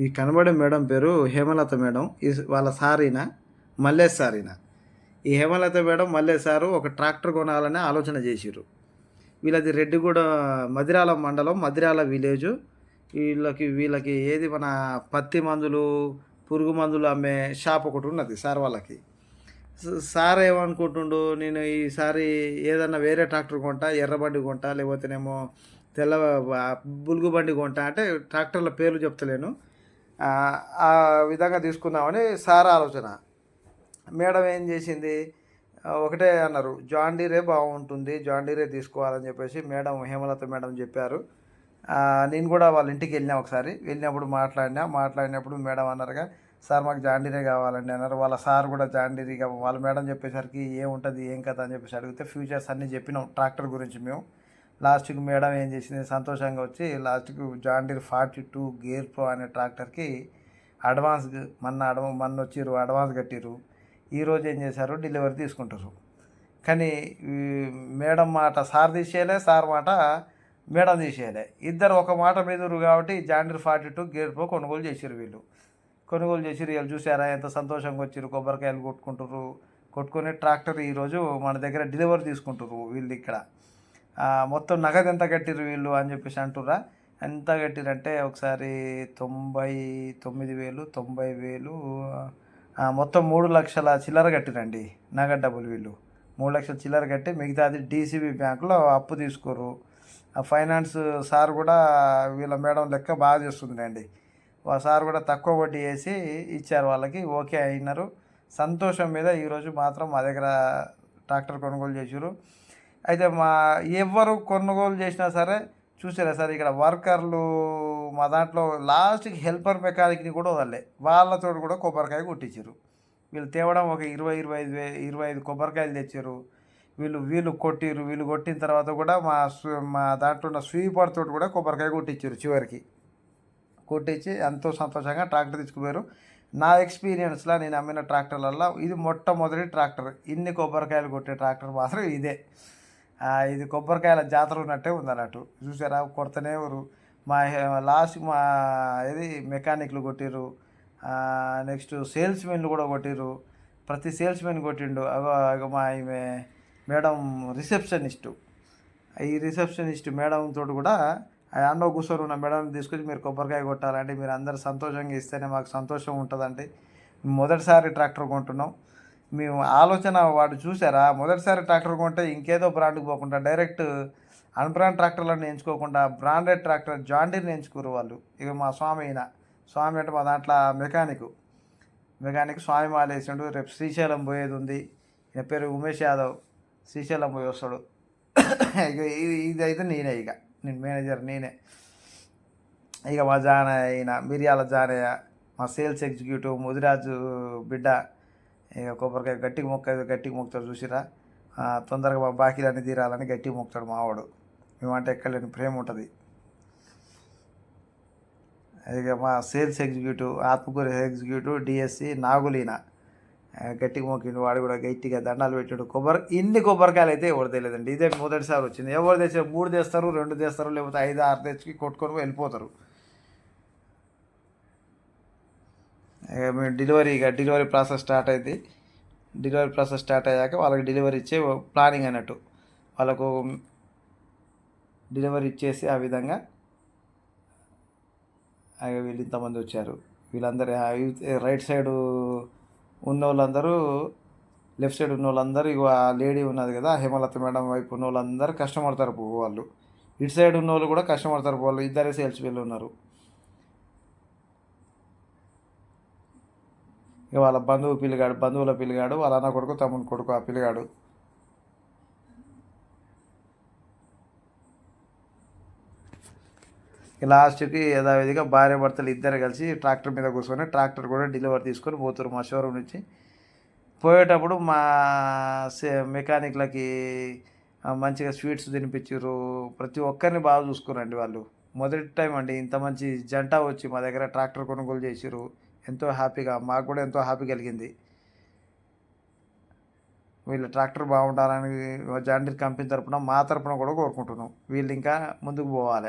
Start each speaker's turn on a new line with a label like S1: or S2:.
S1: ఈ కనబడే మేడం పేరు హేమలత మేడం. ఈ వాళ్ళ సారీనా? మల్లేష్ సారీనా? ఈ హేమలత మేడం మల్లేష్ సారు ఒక ట్రాక్టర్ కొనాలని ఆలోచన చేసిర్రు. వీళ్ళది రెడ్డిగూడ మదిరాల మండలం మదిరాల విలేజ్. వీళ్ళకి వీళ్ళకి ఏది మన పత్తి మందులు పురుగు మందులు అమ్మే షాప్ ఒకటి ఉన్నది సార్ వాళ్ళకి. సార్ ఏమనుకుంటుండు నేను ఈసారి ఏదన్నా వేరే ట్రాక్టర్ కొంటా ఎర్రబండి కొంటా లేకపోతేనేమో తెల్ల బులుగు బండి కొంటా అంటే ట్రాక్టర్ల పేర్లు చెప్తలేను. ఆ, విధంగా తీసుకుందామని సార్ ఆలోచన. మేడం ఏం చేసింది? ఒకటే అన్నారు జాండీరే బాగుంటుంది జాండీరే తీసుకోవాలని చెప్పేసి మేడం హేమలత మేడం చెప్పారు. నేను కూడా వాళ్ళ ఇంటికి వెళ్ళినా ఒకసారి. వెళ్ళినప్పుడు మాట్లాడినా మాట్లాడినప్పుడు మేడం అన్నారుగా సార్ మాకు జాండీరే కావాలండి అన్నారు. వాళ్ళ సార్ కూడా జాన్ వాళ్ళ మేడం చెప్పేసరికి ఏముంటుంది ఏం కథ అని చెప్పేసి అడిగితే ఫ్యూచర్స్ అన్నీ చెప్పినాం ట్రాక్టర్ గురించి మేము. లాస్ట్కి మేడం ఏం చేసింది? సంతోషంగా వచ్చి లాస్ట్కి John Deere forty two gear pro అనే ట్రాక్టర్కి అడ్వాన్స్ మొన్న అడ్వా మొన్న వచ్చిర్రు అడ్వాన్స్ కట్టిర్రు. ఈరోజు ఏం చేశారు? డెలివరీ తీసుకుంటారు. కానీ మేడం మాట సార్ తీసేయలే సార్ మాట మేడం తీసేయలే. ఇద్దరు ఒక మాట మీదరు కాబట్టి John Deere forty two gear pro కొనుగోలు చేసిర్రు వీళ్ళు. కొనుగోలు చేసిర్రు వీళ్ళు చూసారా? ఎంత సంతోషంగా వచ్చిర్రు కొబ్బరికాయలు కొట్టుకుంటారు కొట్టుకొని ట్రాక్టర్ ఈరోజు మన దగ్గర డెలివరీ తీసుకుంటారు వీళ్ళు ఇక్కడ. మొత్తం నగదు ఎంత కట్టిర్రు వీళ్ళు అని చెప్పేసి అంటుర్రా. ఎంత కట్టిరంటే ఒకసారి తొంభై తొమ్మిది వేలు తొంభై వేలు మొత్తం మూడు లక్షల చిల్లర కట్టిరండి నగదు డబ్బులు వీళ్ళు. మూడు లక్షల చిల్లర కట్టి మిగతాది డీసీబీ బ్యాంకులో అప్పు తీసుకోరు. ఆ ఫైనాన్స్ సార్ కూడా వీళ్ళ మేడం లెక్క బాగా చేస్తుందండి ఆ సార్ కూడా తక్కువ వడ్డీ వేసి ఇచ్చారు వాళ్ళకి ఓకే అయినారు. సంతోషం మీద ఈరోజు మాత్రం మా దగ్గర ట్రాక్టర్ కొనుగోలు చేసారు అయితే మా ఎవరు కొనుగోలు చేసినా సరే చూసారా సార్ ఇక్కడ వర్కర్లు మా దాంట్లో లాస్ట్కి హెల్పర్ మెకానిక్ని కూడా వదలే వాళ్ళతో కూడా కొబ్బరికాయ కొట్టించారు వీళ్ళు తేవడం ఒక ఇరవై ఇరవై ఐదు వే ఇరవై ఐదు కొబ్బరికాయలు తెచ్చారు వీళ్ళు వీళ్ళు కొట్టిర్రు. వీళ్ళు కొట్టిన తర్వాత కూడా మా మా దాంట్లో ఉన్న స్వీపర్ తోటి కూడా కొబ్బరికాయ కొట్టించారు చివరికి. కొట్టించి ఎంతో సంతోషంగా ట్రాక్టర్ తీసుకుపోయారు. నా ఎక్స్పీరియన్స్లో నేను అమ్మిన ట్రాక్టర్లలో ఇది మొట్టమొదటి ట్రాక్టర్ ఇన్ని కొబ్బరికాయలు కొట్టే ట్రాక్టర్ మాత్రం ఇదే. ఇది కొబ్బరికాయల జాతర ఉన్నట్టే ఉంది అన్నట్టు. చూసారా? కొడతనే ఊరు. మా లాస్ట్ మా ఇది మెకానిక్లు కొట్టిర్రు. నెక్స్ట్ సేల్స్ మెన్లు కూడా కొట్టిర్రు. ప్రతి సేల్స్ మెన్ కొట్టిండు. అగో అగో మా ఈమె మేడం రిసెప్షనిస్టు. ఈ రిసెప్షనిస్ట్ మేడం తోటి కూడా ఆ అన్న కూర్చొని ఉన్న మేడం తీసుకొచ్చి మీరు కొబ్బరికాయ కొట్టాలంటే మీరు అందరు సంతోషంగా ఇస్తేనే మాకు సంతోషం ఉంటుందండి మొదటిసారి ట్రాక్టర్ కొంటున్నాం. మేము ఆలోచన వాడు చూసారా? మొదటిసారి ట్రాక్టర్ కొంటే ఇంకేదో బ్రాండ్కి పోకుండా డైరెక్ట్ అన్బ్రాండ్ ట్రాక్టర్లను ఎంచుకోకుండా బ్రాండెడ్ ట్రాక్టర్ జాండీర్ని ఎంచుకోరు వాళ్ళు. ఇక మా స్వామి అయిన స్వామి అంటే మా దాంట్లో మెకానిక్. మెకానిక్ స్వామి మాలేసిండు రేపు శ్రీశైలం పోయేది ఉంది ఈయన పేరు ఉమేష్ యాదవ్. శ్రీశైలం పోయి వస్తాడు. ఇక ఇది- అయితే నేనే ఇక. నేను మేనేజర్ నేనే. ఇక మా జానయ్య అయిన మిరియాల జానయ్య. మా సేల్స్ ఎగ్జిక్యూటివ్ ముదిరాజు బిడ్డ. ఇక కొబ్బరికాయ గట్టిగా మొక్క గట్టిగా మొక్కుతాడు చూసిరా? తొందరగా మా బాకీలన్నీ తీరాలని గట్టిగా మొక్కుతాడు మావాడు. మేమంటే ఎక్కలేని ప్రేమ ఉంటుంది. ఇక మా sales executive Atmakuri executive DSC Naguleena గట్టిగా మొక్కిండు. వాడు కూడా గట్టిగా దండాలు పెట్టాడు. కొబ్బరి ఇన్ని కొబ్బరికాయలు అయితే ఎవరు తెలియదండి. ఇదే మొదటిసారి వచ్చింది. ఎవరు తెచ్చారు మూడు తెస్తారు రెండు తెస్తారు లేకపోతే ఐదు ఆరు తెచ్చి కొట్టుకొని వెళ్ళిపోతారు ఇక మేము డెలివరీ ఇక డెలివరీ ప్రాసెస్ స్టార్ట్ అయింది. డెలివరీ ప్రాసెస్ స్టార్ట్ అయ్యాక వాళ్ళకి డెలివరీ ఇచ్చే ప్లానింగ్ అన్నట్టు. వాళ్ళకు డెలివరీ ఇచ్చేసి ఆ విధంగా వీళ్ళు ఇంతమంది వచ్చారు. వీళ్ళందరూ రైట్ సైడ్ ఉన్న వాళ్ళందరూ లెఫ్ట్ సైడ్ ఉన్న వాళ్ళందరూ ఇగో ఆ లేడీ ఉన్నది కదా హేమలత మేడం వైపు ఉన్న వాళ్ళందరూ కస్టమర్ తరపు వాళ్ళు. ఇటు సైడ్ ఉన్న వాళ్ళు కూడా కస్టమర్ తరపు వాళ్ళు ఇద్దరే సేల్స్ వీళ్ళు ఉన్నారు. వాళ్ళ బంధువు పిల్లగాడు బంధువుల పిల్లగాడు వాళ్ళ అన్న కొడుకు తమ్ముని కొడుకు ఆ పిల్లగాడు ఇక లాస్ట్కి యథావిధిగా భార్య భర్తలు ఇద్దరు కలిసి ట్రాక్టర్ మీద కూర్చొని ట్రాక్టర్ కూడా డెలివరీ తీసుకొని పోతారు మా షోరూమ్ నుంచి. పోయేటప్పుడు మా మెకానిక్లకి మంచిగా స్వీట్స్ తినిపించారు ప్రతి ఒక్కరిని బాగా చూసుకురండి వాళ్ళు. మొదటి టైం అండి ఇంత మంచి జంట వచ్చి మా దగ్గర ట్రాక్టర్ కొనుగోలు చేసిరు ఎంతో హ్యాపీగా మాకు కూడా ఎంతో హ్యాపీ కలిగింది. వీళ్ళు ట్రాక్టర్ బాగుండాలని జాండీర్ కంపెనీ తరపున మా తరపున కూడా కోరుకుంటున్నాం. వీళ్ళు ఇంకా ముందుకు పోవాలి.